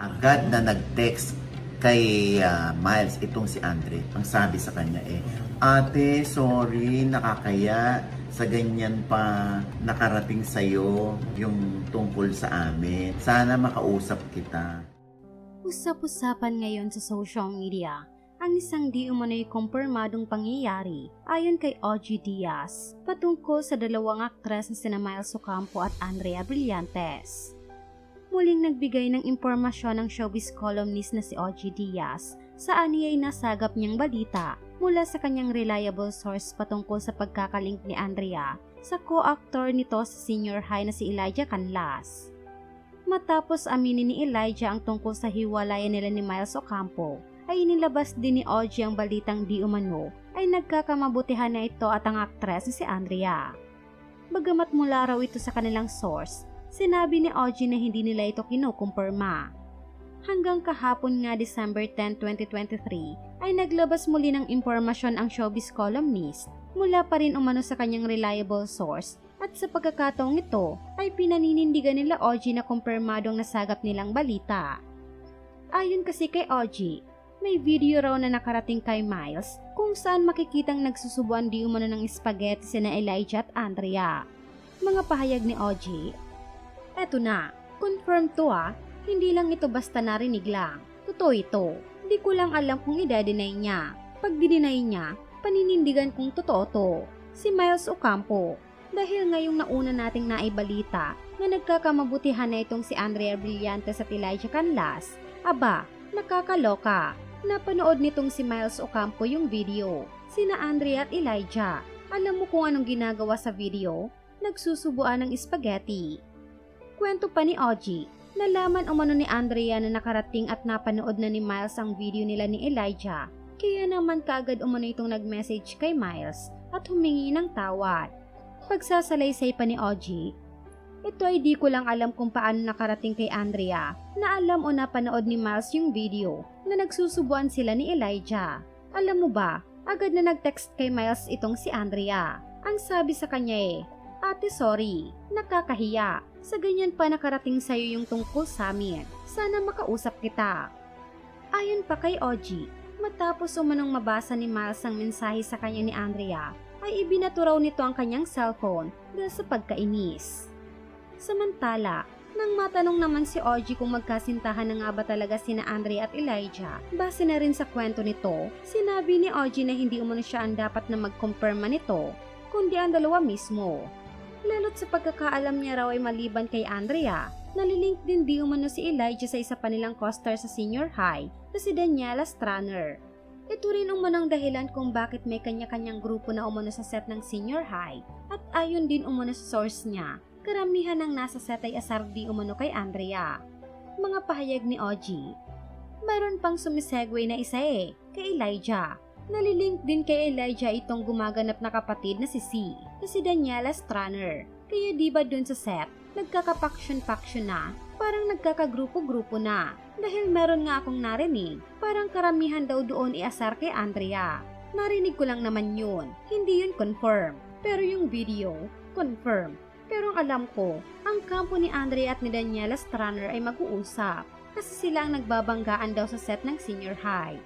agad na nag-text kay ah, Miles, itong si Andre. Ang sabi sa kanya eh, Ate, sorry, nakakaya sa ganyan pa nakarating sa'yo yung tungkol sa amin. Sana makausap kita. Usap-usapan ngayon sa social media ang isang di umano'y kumpirmadong pangyayari ayon kay OG Diaz patungkol sa dalawang aktres na sina Miles Ocampo at Andrea Brillantes. Muling nagbigay ng impormasyon ng showbiz columnist na si OG Diaz sa aniyay nasagap niyang balita mula sa kanyang reliable source patungkol sa pagkakalink ni Andrea sa co-actor nito sa senior high na si Elijah Canlas. Matapos aminin ni Elijah ang tungkol sa hiwalayan nila ni Miles Ocampo, ay inilabas din ni OG ang balitang di umano ay nagkakamabutihan na ito at ang aktres na si Andrea. Bagamat mula raw ito sa kanilang source, sinabi ni OG na hindi nila ito kinukumpirma. Hanggang kahapon nga December 10, 2023 ay naglabas muli ng impormasyon ang showbiz columnist mula pa rin umano sa kanyang reliable source at sa pagkakataong ito ay pinaninindigan nila OG na kumpirmadong nasagap nilang balita. Ayon kasi kay OG, may video raw na nakarating kay Miles kung saan makikitang nagsusubuan di umano ng spaghetti sina Elijah at Andrea. Mga pahayag ni OG. Eto na, confirm to ah, hindi lang ito basta narinig lang. Totoo ito. Di ko lang alam kung i-deny niya. Pag dinay niya, paninindigan kong totoo to. Si Miles Ocampo. Dahil ngayong nauna nating naibalita na nagkakamabutihan na itong si Andrea Brillantes at Elijah Canlas, aba, nakakaloka. Napanood nitong si Miles Ocampo yung video. Sina Andrea at Elijah. Alam mo kung anong ginagawa sa video? Nagsusubuan ng spaghetti. Kwento pa ni Oji, nalaman umano ni Andrea na nakarating at napanood na ni Miles ang video nila ni Elijah. Kaya naman kaagad umano itong nag-message kay Miles at humingi ng tawad. Pagsasalaysay pa ni Oji, ito ay di ko lang alam kung paano nakarating kay Andrea na alam o napanood ni Miles yung video na nagsusubuan sila ni Elijah. Alam mo ba, agad na nag-text kay Miles itong si Andrea. Ang sabi sa kanya eh, Ate sorry, nakakahiya. Sa ganyan pa nakarating sa'yo yung tungkol sa amin. Sana makausap kita. Ayon pa kay Oji, matapos umanong mabasa ni Miles ang mensahe sa kanya ni Andrea, ay ibinato nito ang kanyang cellphone dahil sa pagkainis. Samantala, nang matanong naman si Oji kung magkasintahan na nga ba talaga sina Andre at Elijah, base na rin sa kwento nito, sinabi ni Oji na hindi umano siya ang dapat na magkumpirma nito, kundi ang dalawa mismo. Lalo't sa pagkakaalam niya raw ay maliban kay Andrea, nalilink din di umano si Elijah sa isa pa nilang co-star sa senior high na si Daniela Straner. Ito rin umanong dahilan kung bakit may kanya-kanyang grupo na umano sa set ng senior high at ayon din umano sa source niya, karamihan ng nasa set ay asar di umano kay Andrea. Mga pahayag ni Oji. Mayroon pang sumisegue na isa eh, kay Elijah. Nalilink din kay Elijah itong gumaganap na kapatid na si C, na si Daniela Straner. Kaya di ba dun sa set, nagkakapaksyon-paksyon na, parang nagkakagrupo-grupo na. Dahil meron nga akong narinig, parang karamihan daw doon iasar kay Andrea. Narinig ko lang naman yun, hindi yun confirm. Pero yung video, confirm. Pero ang alam ko, ang kampo ni Andrea at ni Daniela Straner ay mag-uusap kasi sila ang nagbabanggaan daw sa set ng senior high.